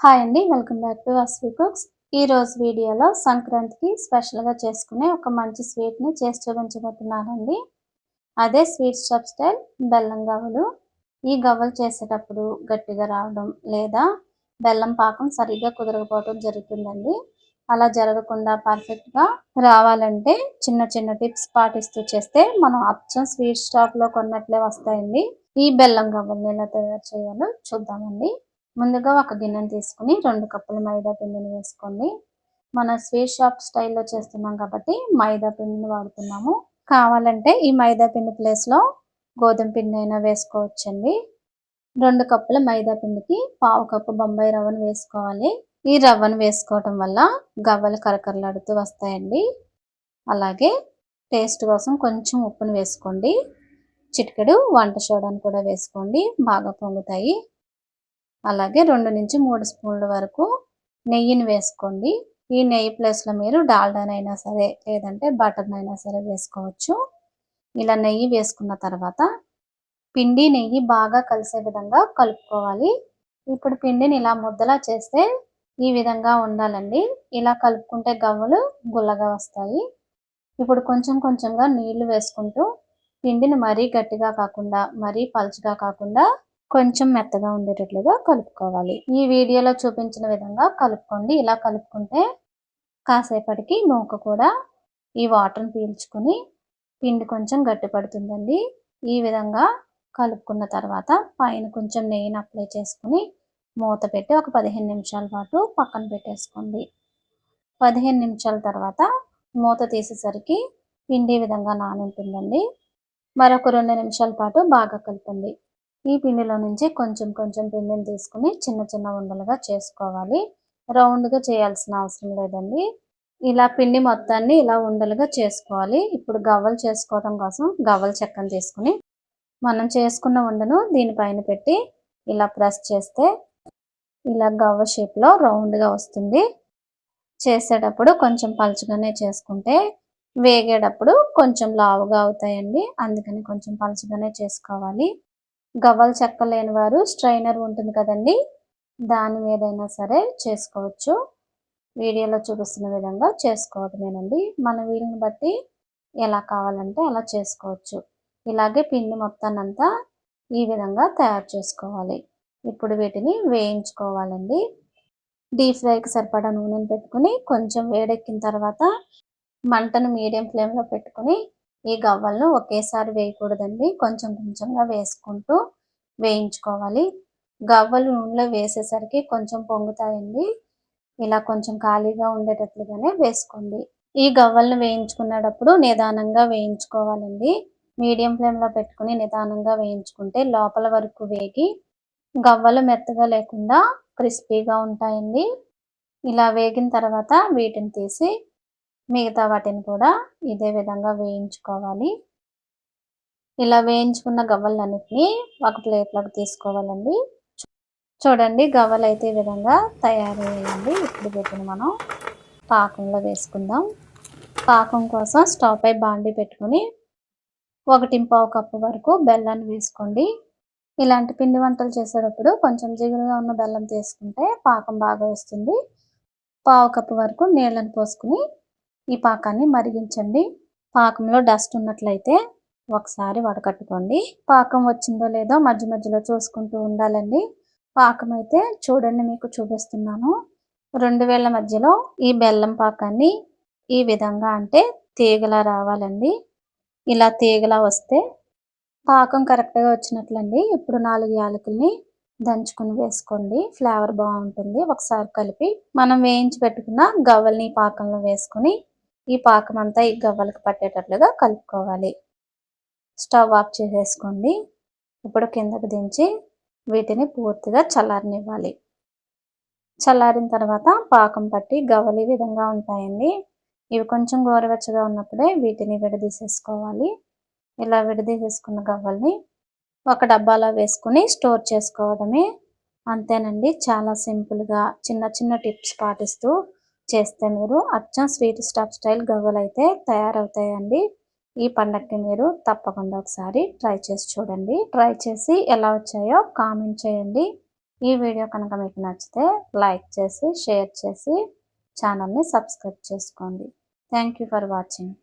Hi అండి welcome back to Asvi Cooks ఈ రోజు వీడియోలో సంక్రాంతికి స్పెషల్గా చేసుకునే ఒక మంచి స్వీట్ని చేసి చూపించబోతున్నానండి. అదే స్వీట్ షాప్ స్టైల్ బెల్లం గవ్వలు. ఈ గవ్వలు చేసేటప్పుడు గట్టిగా రావడం లేదా బెల్లం పాకం సరిగ్గా కుదరకపోవడం జరుగుతుందండి. అలా జరగకుండా పర్ఫెక్ట్గా రావాలంటే చిన్న చిన్న టిప్స్ పాటిస్తూ చేస్తే మనం అచ్చం స్వీట్ షాప్లో కొన్నట్లే వస్తాయండి. ఈ బెల్లం గవ్వల్ని ఎలా తయారు చేయాలో చూద్దామండి. ముందుగా ఒక గిన్నెను తీసుకుని రెండు కప్పుల మైదా పిండిని వేసుకోండి. మన స్వీట్ షాప్ స్టైల్లో చేస్తున్నాం కాబట్టి మైదా పిండిని వాడుతున్నాము. కావాలంటే ఈ మైదా పిండి ప్లేస్లో గోధుమ పిండి అయినా వేసుకోవచ్చండి. రెండు కప్పుల మైదా పిండికి పావు కప్పు బొంబాయి రవ్వను వేసుకోవాలి. ఈ రవ్వను వేసుకోవటం వల్ల గవ్వలు కరకరలాడుతూ వస్తాయండి. అలాగే టేస్ట్ కోసం కొంచెం ఉప్పును వేసుకోండి. చిటికెడు వంట సోడాను కూడా వేసుకోండి. బాగా పొంగుతాయి. అలాగే రెండు నుంచి మూడు స్పూన్ల వరకు నెయ్యిని వేసుకోండి. ఈ నెయ్యి ప్లేస్లో మీరు డాల్డానైనా సరే లేదంటే బటర్నైనా సరే వేసుకోవచ్చు. ఇలా నెయ్యి వేసుకున్న తర్వాత పిండి నెయ్యి బాగా కలిసే విధంగా కలుపుకోవాలి. ఇప్పుడు పిండిని ఇలా ముద్దలా చేస్తే ఈ విధంగా ఉండాలండి. ఇలా కలుపుకుంటే గవ్వలు గుల్లగా వస్తాయి. ఇప్పుడు కొంచెం కొంచెంగా నీళ్ళు వేసుకుంటూ పిండిని మరీ గట్టిగా కాకుండా మరీ పలుచగా కాకుండా కొంచెం మెత్తగా ఉండేటట్లుగా కలుపుకోవాలి. ఈ వీడియోలో చూపించిన విధంగా కలుపుకోండి. ఇలా కలుపుకుంటే కాసేపటికి నూక కూడా ఈ వాటర్ని పీల్చుకుని పిండి కొంచెం గట్టి పడుతుందండి ఈ విధంగా కలుపుకున్న తర్వాత పైన కొంచెం నెయ్యిని అప్లై చేసుకుని మూత పెట్టి ఒక పదిహేను నిమిషాల పాటు పక్కన పెట్టేసుకోండి. పదిహేను నిమిషాల తర్వాత మూత తీసేసరికి పిండి విధంగా నానుంటుందండి. మరొక రెండు నిమిషాల పాటు బాగా కలపండి. ఈ పిండిలో నుంచి కొంచెం కొంచెం పిండిని తీసుకుని చిన్న చిన్న ఉండలుగా చేసుకోవాలి. రౌండ్గా చేయాల్సిన అవసరం లేదండి. ఇలా పిండి మొత్తాన్ని ఇలా ఉండలుగా చేసుకోవాలి. ఇప్పుడు గవ్వలు చేసుకోవడం కోసం గవ్వల చెక్కను తీసుకుని మనం చేసుకున్న ఉండను దీనిపైన పెట్టి ఇలా ప్రెస్ చేస్తే ఇలా గవ్వ షేప్లో రౌండ్గా వస్తుంది. చేసేటప్పుడు కొంచెం పలుచగానే చేసుకుంటే వేగేటప్పుడు కొంచెం లావుగా అవుతాయండి. అందుకని కొంచెం పలుచగానే చేసుకోవాలి. గవ్వలు చెక్క లేని వారు స్ట్రైనర్ ఉంటుంది కదండి. దాని మీదైనా సరే చేసుకోవచ్చు. వీడియోలో చూపిస్తున్న విధంగా చేసుకోవటమేనండి. మన వీలుని బట్టి ఎలా కావాలంటే అలా చేసుకోవచ్చు. ఇలాగే పిండి మొత్తాన్ని అంతా ఈ విధంగా తయారు చేసుకోవాలి. ఇప్పుడు వీటిని వేయించుకోవాలండి. డీప్ ఫ్రైకి సరిపడా నూనెను పెట్టుకుని కొంచెం వేడెక్కిన తర్వాత మంటను మీడియం ఫ్లేమ్లో పెట్టుకుని ఈ గవ్వలను ఒకేసారి వేయకూడదండి. కొంచెం కొంచెంగా వేసుకుంటూ వేయించుకోవాలి. గవ్వలు నూనెలో వేసేసరికి కొంచెం పొంగుతాయండి. ఇలా కొంచెం ఖాళీగా ఉండేటట్లుగానే వేసుకోండి. ఈ గవ్వలను వేయించుకునేటప్పుడు నిదానంగా వేయించుకోవాలండి. మీడియం ఫ్లేమ్లో పెట్టుకుని నిదానంగా వేయించుకుంటే లోపల వరకు వేగి గవ్వలు మెత్తగా లేకుండా క్రిస్పీగా ఉంటాయండి. ఇలా వేగిన తర్వాత వీటిని తీసి మిగతా వాటిని కూడా ఇదే విధంగా వేయించుకోవాలి. ఇలా వేయించుకున్న గవ్వలన్నిటిని ఒక ప్లేట్లోకి తీసుకోవాలండి. చూడండి గవ్వలు అయితే ఈ విధంగా తయారయ్యాయండి. ఇప్పుడు వీటిని మనం పాకంలో వేసుకుందాం. పాకం కోసం స్టవ్ పై బాండి పెట్టుకుని ఒకటి పావు కప్పు వరకు బెల్లాన్ని వేసుకోండి. ఇలాంటి పిండి వంటలు చేసేటప్పుడు కొంచెం జిగురుగా ఉన్న బెల్లం తీసుకుంటే పాకం బాగా వస్తుంది. పావు కప్పు వరకు నీళ్ళని పోసుకుని ఈ పాకాన్ని మరిగించండి. పాకంలో డస్ట్ ఉన్నట్లయితే ఒకసారి వడకట్టుకోండి. పాకం వచ్చిందో లేదో మధ్య మధ్యలో చూసుకుంటూ ఉండాలండి. పాకం అయితే చూడండి మీకు చూపిస్తున్నాను. రెండు వేల మధ్యలో ఈ బెల్లం పాకాన్ని ఈ విధంగా అంటే తీగలా రావాలండి. ఇలా తీగలా వస్తే పాకం కరెక్ట్గా వచ్చినట్లండి. ఇప్పుడు నాలుగు యాలకుల్ని దంచుకుని వేసుకోండి. ఫ్లేవర్ బాగుంటుంది. ఒకసారి కలిపి మనం వేయించి పెట్టుకున్న గవ్వల్ని పాకంలో వేసుకుని ఈ పాకం అంతా ఈ గవ్వలకు పట్టేటట్లుగా కలుపుకోవాలి. స్టవ్ ఆఫ్ చేసేసుకోండి. ఇప్పుడు కిందకు దించి వీటిని పూర్తిగా చల్లారనివ్వాలి. చల్లారిన తర్వాత పాకం పట్టి గవ్వలు ఈ విధంగా ఉంటాయండి. ఇవి కొంచెం గోరువెచ్చగా ఉన్నప్పుడే వీటిని విడదీసేసుకోవాలి. ఇలా విడదీసేసుకున్న గవ్వల్ని ఒక డబ్బాలో వేసుకుని స్టోర్ చేసుకోవడమే అంతేనండి. చాలా సింపుల్గా చిన్న చిన్న టిప్స్ పాటిస్తూ చేస్తే మీరు అచ్చం స్వీట్ స్టాప్ స్టైల్ గవ్వలు అయితే తయారవుతాయండి. ఈ పండగకి మీరు తప్పకుండా ఒకసారి ట్రై చేసి చూడండి. ట్రై చేసి ఎలా వచ్చాయో కామెంట్ చేయండి. ఈ వీడియో కనుక మీకు నచ్చితే లైక్ చేసి షేర్ చేసి ఛానల్ని సబ్స్క్రైబ్ చేసుకోండి. Thank you for watching.